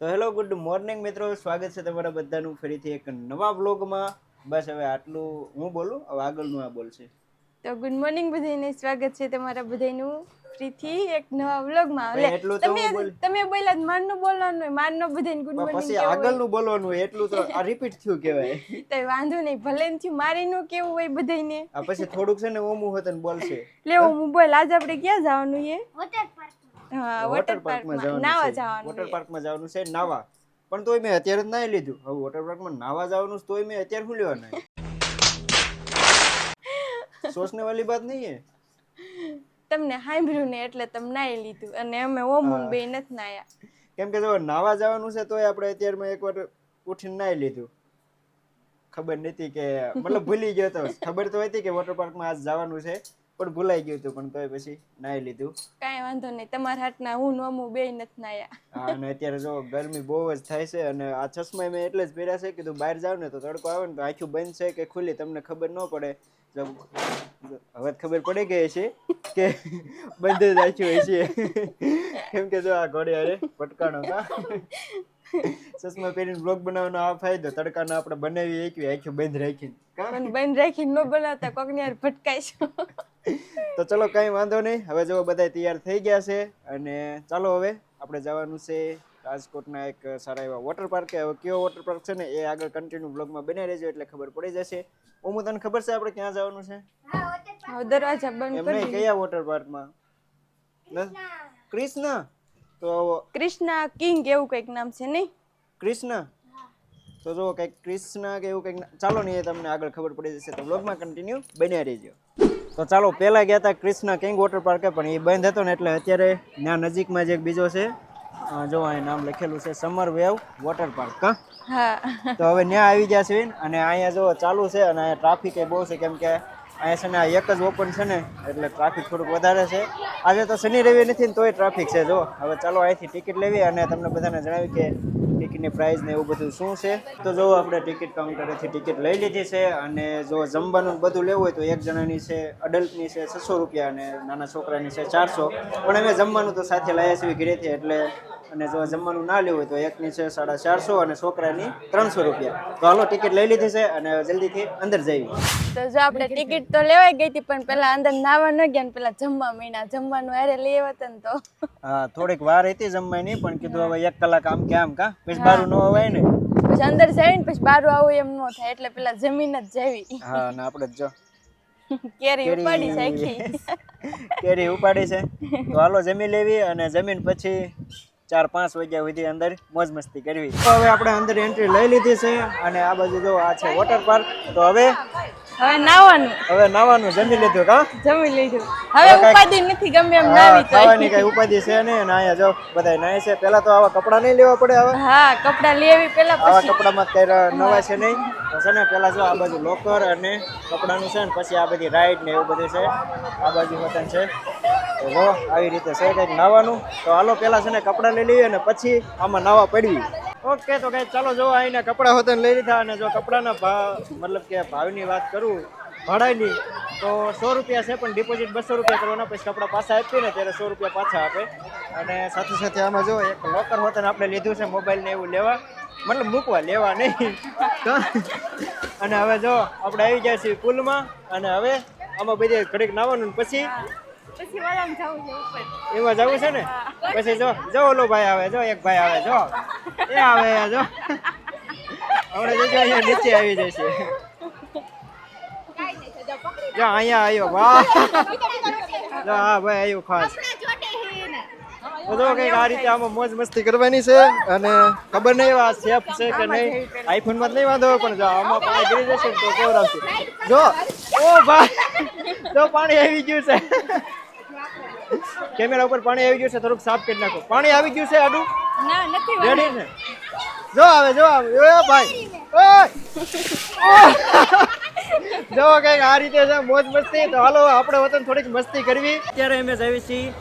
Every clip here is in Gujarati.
તો હેલો ગુડ મોર્નિંગ મિત્રો. સ્વાગત છે તમારા બધાનું ફરીથી એક નવા વ્લોગમાં. બસ હવે આટલું હું બોલું હવે આગળનું આ બોલશે. તો ગુડ મોર્નિંગ બધાને સ્વાગત છે તમારા બધાનું ફરીથી એક નવા વ્લોગમાં. એટલે તમે તમે બોલ્યા માનનું મારનું બોલવાનું હોય મારનો બધાને ગુડ મોર્નિંગ પછી આગળનું બોલવાનું હોય એટલું તો આ રિપીટ થયું કહેવાય. તો વાંધો નહીં ભલે થયું થયું મારીનું કેવું હોય બધાને આ પછી થોડુંક છે ને ઓમું હોત ને બોલશે. લે હું બોલ આજ આપણે ક્યાં જવાનું છે? વોટર વોટર વોટર પાર્કમાં જવાનું વોટર પાર્કમાં જવાનું છે. નાવા. પણ તોય મેં અત્યારે જ નાઈ લીધું. હવે વોટર પાર્કમાં નાવા જવાનું તોય મેં અત્યારે શું લેવાના સોચને વાલી બાત નહીં હે? તમને સાંભળ્યું ને એટલે તમે નાઈ લીધું. અને અમે ઓમુન બે નથી નાયા કેમ કે જો નાવા જવાનું છે તોય આપણે અત્યારમાં એકવાર ઉઠીને નાઈ લીધું. ખબર નથી કે મતલબ ભૂલી ગયો તો. ખબર તો હતી કે વોટર પાર્કમાં આજ જવાનું છે. પણ ભૂલાઈ ગયું હતું પણ તોય પછી નાઈ લીધું. કાંઈ વાંધો નહીં તમારા હાથના હું ને અમુ બે નથી નાયા. હા, અને અત્યારે જો ગરમી બહુ જ થાય છે અને આ ચશ્મા મેં એટલે જ પહેર્યા છે કીધું બહાર જાવ ને તો તડકો આવે ને તો આખું બંધ છે કે ખુલ્લી તમને ખબર ન પડે. હવે ખબર પડી ગઈ છે કે બંધ જ આખી હોય છે કેમ કે જો આ ઘોડે અરે પટકાણો કા ચશ્મા પહેરીને બ્લોગ બનાવવાનો આ ફાયદો તડકાનો આપણે બનાવી એકવી આંખું બંધ રાખીને. બંધ રાખીને ન બનાવતા કોકની યાર ભટકાઈશું તો ચલો કઈ વાંધો નહીં. હવે જો બધા તૈયાર થઈ ગયા છે અને ચાલો હવે આપણે જવાનું છે રાજકોટના એક સારા એવા વોટર પાર્ક હવે કયો વોટર પાર્ક છે ને એ આગળ કન્ટિન્યુ બ્લોગમાં બની રહેજો એટલે ખબર પડી જશે. ઓમુ તને ખબર છે આપણે ક્યાં જવાનું છે? દરવાજા બંધ કરી નહીં કયા વોટર પાર્કમાં કૃષ્ણ? તો કૃષ્ણ કિંગ એવું કંઈક નામ છે નહીં? કૃષ્ણ? તો જો કંઈક કૃષ્ણ કે એવું કંઈક ચાલો ને એ તમને આગળ ખબર પડી જશે તો બ્લોગમાં કન્ટિન્યુ બન્યા રહેજો તો ચાલો પહેલાં ગયા હતા કૃષ્ણ કિંગ વોટર પાર્કે પણ એ બંધ હતો ને એટલે અત્યારે ત્યાં નજીકમાં જ એક બીજો છે. જો અહીં નામ લખેલું છે સમર વેવ વોટર પાર્ક હા? તો હવે ત્યાં આવી ગયા છે અને અહીંયા જો ચાલુ છે અને અહીંયા ટ્રાફિક એ બહુ છે કેમ કે અહીંયા છે ને આ એક જ ઓપન છે ને એટલે ટ્રાફિક થોડુંક વધારે છે. આજે તો શનિ રવિ નથી ને તોય ટ્રાફિક છે જો. હવે ચાલો અહીંથી ટિકિટ લેવી અને તમને બધાને જણાવી કે ટિકિટની પ્રાઇસ ને એવું બધું શું છે? તો જો આપણે ટિકિટ કાઉન્ટરેથી ટિકિટ લઈ લીધી છે અને જો જમવાનું બધું લેવું હોય તો એક જણાની છે અડલ્ટની છે, છસો રૂપિયા અને નાના છોકરાની છે ચારસો. પણ અમે જમવાનું તો સાથે લાયા છીએ ઘરેથી એટલે અને જો જમવાનું ના લેવું હોય તો એકની છે સાડા ચારસો અને છોકરાની ત્રણસો રૂપિયા. તો હાલો ટિકિટ લઈ લીધી છે અને જલ્દીથી અંદર જઈએ. તો જો આપણે ટિકિટ તો લેવાઈ ગઈ હતી પણ પેલા અંદર નાવા ન ગયા ને પેલા જમવા મહિના જમવાનું અરે લઈ આવ્યા ને તો. હા થોડીક વાર હતી જમવાની પણ કીધું હવે એક કલાક આમ કે આમ કા? પછી બારું ન અવાય ને. પછી અંદર જઈને પછી બારું આવું એમ ન થાય એટલે પેલા જમીન જ જાવી. હા ને આપણે જો કેરી ઉપાડી છે કેરી ઉપાડી છે. તો હાલો જમી લેવી અને જમીન પછી ચાર પાંચ વાગ્યા સુધી અંદર મોજ મસ્તી કરવી. તો હવે આપણે અંદર એન્ટ્રી લઈ લીધી છે અને આ બાજુ જો આ છે વોટર પાર્ક તો હવે હવે નાવાનું. હવે નાવાનું જમી લીધું કા? જમી લીધું. હવે ઉપાધિ નથી ગમે એમ નાવી તો. ખાવાની કઈ ઉપાધિ છે ને અને અહીંયા જો બધા નાય છે. પેલા તો આવા કપડા નહીં લેવા પડે હવે. હા કપડા લેવી પેલા આવા કપડામાં કઈ નવા છે નહીં. તો છે ને પેલા જો આ બાજુ લોકર અને કપડાનું છે ને પછી આ બધી રાઈડ ને એવું બધું છે. આ બાજુ વતન છે. તો જો, આવી રીતે કંઈક નાવાનું. તો હાલો, પહેલાં છે ને કપડાં લઈ લઈએ અને પછી આમાં નાવા પડવી. ઓકે, તો કઈ ચાલો જો અહીંને કપડાં હોતે લઈ લીધા અને જો કપડાના ભાવ, મતલબ કે ભાવની વાત કરું, ભાડાની, તો સો રૂપિયા છે, પણ ડિપોઝિટ બસો રૂપિયા કરવાના, પછી કપડાં પાછા આપીએ ને ત્યારે સો રૂપિયા પાછા આપે. અને સાથે સાથે આમાં જો, એક લોકર હોતન આપણે લીધું છે મોબાઈલને એવું લેવા. મતલબ મૂકવા, લેવા નહીં. તો, અને હવે જો, આપણે આવી ગયા છીએ પુલમાં અને હવે આમાં બધી ઘડીક નાવાનું પછી પછી વાળામાં જવું છે ઉપર. એમાં જવું છે ને? પછી જો જો ઓલો ભાઈ આવે જો એક ભાઈ આવે જો. એ આવે જો. આપણે જગ્યા અહીંયા નીચે આવી જશે. જો અહીંયા આવ્યો વાહ. જો હા ભાઈ આવ્યો ખાસ. બધો કંઈક આ રીતે આમાં મોજ મસ્તી કરવાની છે અને ખબર નહીં આ સેફ છે કે નહીં. આઈફોનમાં નહીં વાંધો પણ જો આમાં પાણી ગીરી જશે ને તો કેવું આવશે. જો ઓ ભાઈ જો પાણી આવી ગયું છે. કેમેરા ઉપર પાણી આવી ગયું છે થોડુંક સાફ કરી નાખો. પાણી આવી ગયું છે આડું? ના નથી રેડી ને? જો આવે જો આવે. એ ભાઈ! જો કંઈક આ રીતે છે મોજ મસ્તી. તો હાલો આપણે વતન થોડીક મસ્તી કરવી. અત્યારે અમે જઈએ છીએ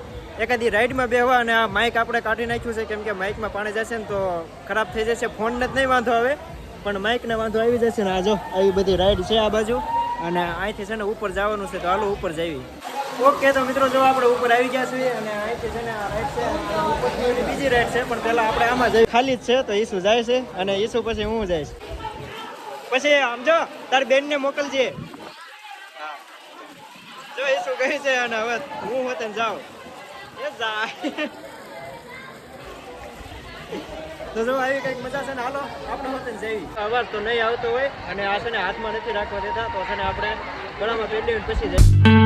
એકાદી રાઈડમાં બેહવા અને આ માઇક આપણે કાઢી નાખ્યું છે કેમ કે માઇકમાં પાણી જશે ને તો ખરાબ થઈ જશે. ફોનને જ નહીં વાંધો આવે પણ માઇકને વાંધો આવી જશે ને આ જો આવી બધી રાઈડ છે આ બાજુ. અને અહીંથી છે ને ઉપર જવાનું છે તો હાલો ઉપર જઈએ ઓકે તો મિત્રો, જો આપણે ઉપર આવી ગયા છીએ અને અહીંથી છે ને આ રાઈડ છે, અને બીજી રાઈડ છે, પણ પહેલા આપણે આમાં જઈ ખાલી જ છે, તો ઈસુ જાય છે, અને ઈસુ પછી હું જઈશ. પછી આમ જો, તારી બેનને મોકલજે. જો ઈસુ કહે છે, અને હવે હું વતન જાઉં. એ જાય. તો જો, આવી કંઈક મજા છે ને, હાલો, આપણે વતન જઈ અવાજ તો નહીં આવતો હોય, અને આ છે હાથમાં નથી રાખવા દેતા, તો છે ને આપણે ગળામાં પહેરી પછી જઈએ.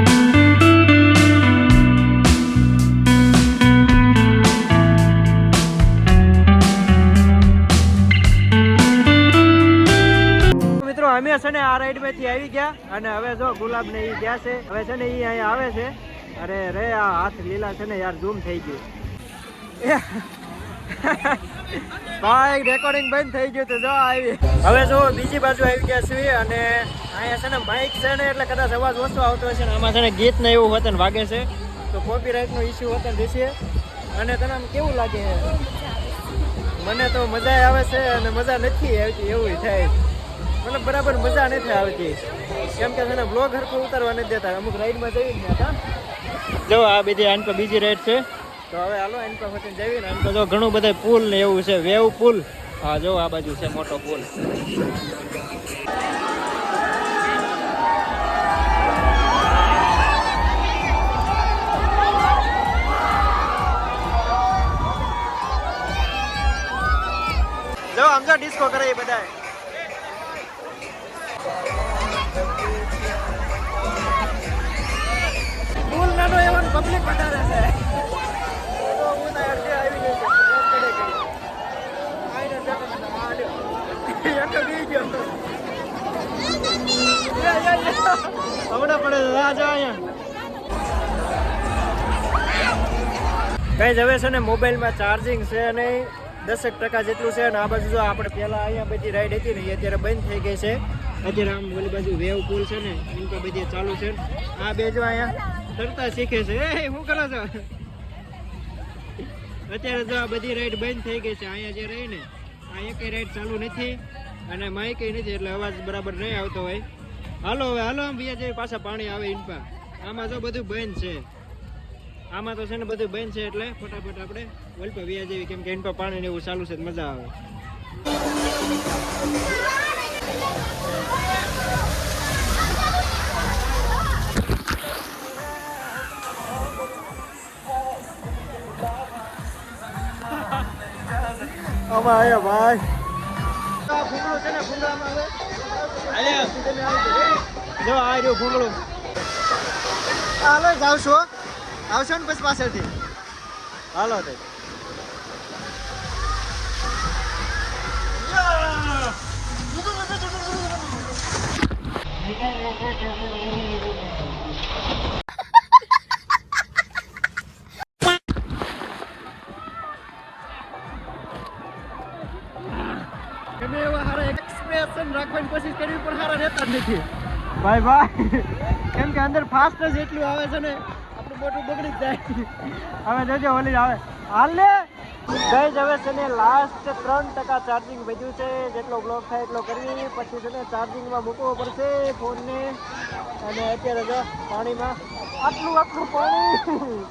છે ને આ રાઈડમાંથી આવી ગયા અને હવે જો ગુલાબ ને ઈ ગયા છે. હવે છે ને ઈ અહીંયા આવે છે. અરે રે, આ હાથ લીલા છે ને યાર ઝૂમ થઈ ગયું. એ. ભાઈ રેકોર્ડિંગ બંધ થઈ ગયું તો જો આવી. હવે જો બીજી બાજુ આવી ગયા છીએ અને અહીંયા છે ને માઇક છે ને, એટલે કદાચ અવાજ ઓછો આવતો હશે ને આમાં છે ને ગીત ને એવું વતન વાગે છે. તો કોપીરાઇટ નો ઇસ્યુ વતન રહેશે અને તને આમ કેવું લાગે? મને તો મજા આવે છે અને મજા નથી આવતી, એવું થાય. મને બરાબર મજા નથી આવતી. કેમ કે છે ને બ્લોગ હરખો ઉતારવા નથી દેતા. અમુક રાઈડમાં જઈ ને હતા. જો આ બીજી આન પર બીજી રાઈડ છે. તો હવે હાલો આન પર વતન જઈએ ને. આમ તો જો ઘણું બધા પુલ ને એવું છે વેવ પુલ. હા જો આ બાજુ છે મોટો પુલ. જો આમ જો ડિસ્કો કરે એ બધા પબ્લિક વધારે છે. તો હું કઈ હવે છે ને મોબાઈલમાં ચાર્જિંગ છે નહીં દસેક ટકા જેટલું છે ને આ બાજુ જો આપણે પહેલાં અહીંયા બધી રાઈડ હતી ને અત્યારે બંધ થઈ ગઈ છે. અત્યારે આમ ઓલી બાજુ વેવ પુલ છે ને એની તો બધી ચાલુ છે. આ બે જો અહીંયા. તરતા શીખે છે. એ શું કરો છો? અત્યારે જો આ બધી રાઈડ બંધ થઈ ગઈ છે. અહીંયા જે રહી ને આ એકેય રાઈડ ચાલુ નથી અને માઇક નથી, એટલે અવાજ બરાબર નહીં આવતો હોય. હાલો હવે, હાલો આમ બીજા જેવી પાછા પાણી આવે ઇનપા આમાં જો બધું બંધ છે. આમાં તો છે ને બધું બંધ છે એટલે ફટાફટ આપણે વલપા વ્યા જેવી કેમ કે ઇનપા પાણી ને એવું ચાલુ છે મજા આવે. આમાં આયા ભાઈ. આ ભૂંગળું છે ને ભૂંગળામાં હવે જો આ રહ્યો ભૂંગળો. હાલો જ આવશો. આવશો ને પછી પાછળથી. હાલો તે. ગમે રાખવાની કોશિશ કરવી પણ સારા રહેતા નથી. ભાઈ ભાઈ, કેમ કે અંદર ફાસ્ટ જ એટલું આવે છે ને, આપણું મોટું બગડી જાય. હવે જોજો, ઓલી આવે. હાલ ને. ગઈ હવે છે ને લાસ્ટ ત્રણ ટકા ચાર્જિંગ વધ્યું છે. જેટલો બ્લોક થાય એટલો કરવી પછી છે ને ચાર્જિંગમાં મૂકવો પડશે ફોનને. અને અત્યારે જો પાણીમાં આટલું આટલું પાણી.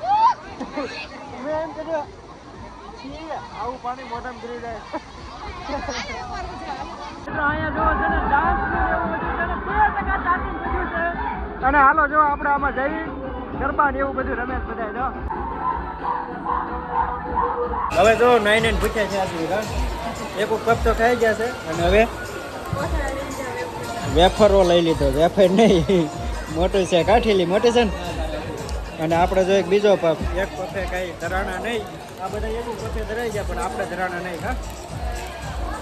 મેં એમ કર્યું આવું પાણી મોઢામાં ગરી જાય. અને હાલો જો આપણે આમાં જઈ, ગરબા ને એવું બધું રમે છે બધા જો. હવે જો નાઈ નાઈન પૂછ્યા છે આજ હા એક કપ તો ખાઈ ગયા છે. અને હવે? વેફરો લઈ લીધો વેફર નહીં, મોટું છે. કાઠીલી મોટી છે ને? અને આપણે જો એક બીજો પફ એક પફે કઈ ધરાણા નહીં. આ બધા એવું પફે ધરાઈ ગયા, પણ આપણે ધરાણા નહીં, હા?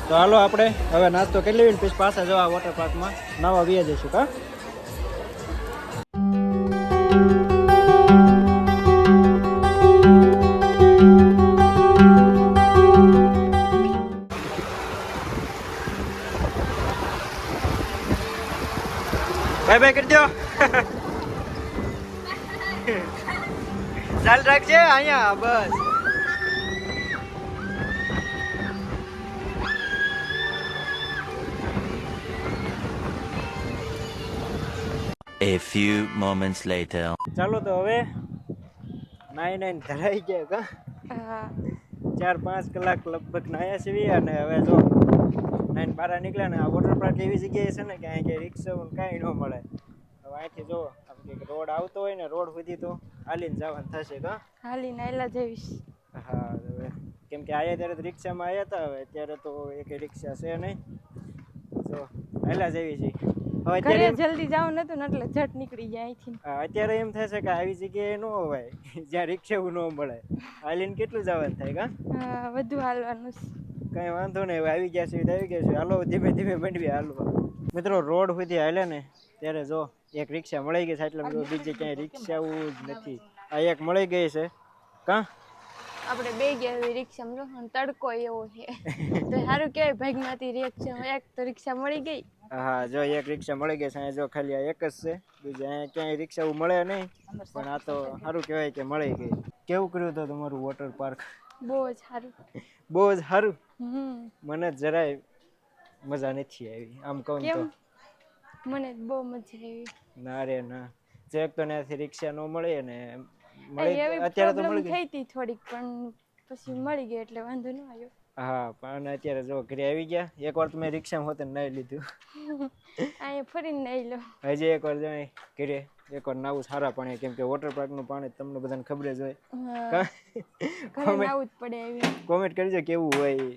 તો હાલો આપણે હવે નાસ્તો કરી લેવી પછી પાછા જવા વોટર પાર્કમાં નવા વીએ જઈશું, કા? બાય બાય કરી દો. ચાલ રાખજે, અહીંયા, બસ. A few moments later. ચાલો તો હવે નાઈ નાઈ ધરાઈ ગયા કા? હા. ચાર પાંચ કલાક લગભગ નાયા છીએ અને હવે જો નાઈને બહાર નીકળ્યા ને આ વોટર પાર્ક એવી જગ્યાએ છે ને કે અહીં ક્યાંય રિક્ષા કાંઈ ન મળે. હવે અહીંથી જો આમ કંઈક રોડ આવતો હોય ને રોડ સુધી તો હાલીને જવાનું થશે કા? હાલીને આયલા જઈશ. હા હવે કેમ કે આયા ત્યારે તો રિક્ષામાં આવ્યા હતા હવે અત્યારે તો એક રિક્ષા છે નહીં. જો હાલા જેવી છે. હવે અત્યારે ઘરે જલ્દી જવું નતું ને એટલે ઝટ નીકળી જાય અહીંથી. અત્યારે એમ થાય છે કે આવી જગ્યાએ ન હોવાય જ્યાં રિક્ષા ન મળે. હાલીને કેટલું જવાનું થાય કા? હા વધુ હાલવાનું છે. કઈ વાંધો નહીં હવે આવી ગયા છે આવી ગયા છે હાલો ધીમે ધીમે મંડવી હાલવા. મિત્રો રોડ સુધી હાલે ને ત્યારે જો એક રિક્ષા મળી ગઈ છે. એટલે મિત્રો બીજે ક્યાંય રિક્ષા જ નથી. આ એક મળી ગઈ છે. કા? આપણે બે ગયા રિક્ષામાં તડકો એવો છે. તો સારું કહેવાય ભાગમાંથી રિક્ષા એક તો રિક્ષા મળી ગઈ હા જો એક રિક્ષા મળી ગઈ છે જો ખાલી આ એક જ છે. બીજા અહીંયા ક્યાંય રિક્ષા મળે નહીં પણ આ તો સારું કહેવાય કે મળી ગઈ. કેવું કર્યું તો તમારું વોટર પાર્ક બહુ જ સારું. બહુ જ સારું? મને જરાય મજા નથી આવી આમ કહું તો. મને બહુ મજા આવી. ના રે ના. જે તો ત્યાંથી રિક્ષા ન મળે ને મળી અત્યારે તો મળી ગઈ. થઈ હતી થોડીક પણ પછી મળી ગઈ એટલે વાંધો ન આવ્યો. હા પણ અત્યારે જો ઘરે આવી ગયા. એક વાર તો મેં રિક્ષામાં હોતે નાઈ લીધું. અહીંયા ફરીને નાઈ લો. હજી એક વાર જાય ઘરે એક વાર નાવું સારા પાણી કેમ કે વોટર પાર્કનું પાણી તમને બધાને ખબર જ હોય. ઘરે નાવું જ પડે એવી. કોમેન્ટ કરજો કેવું હોય.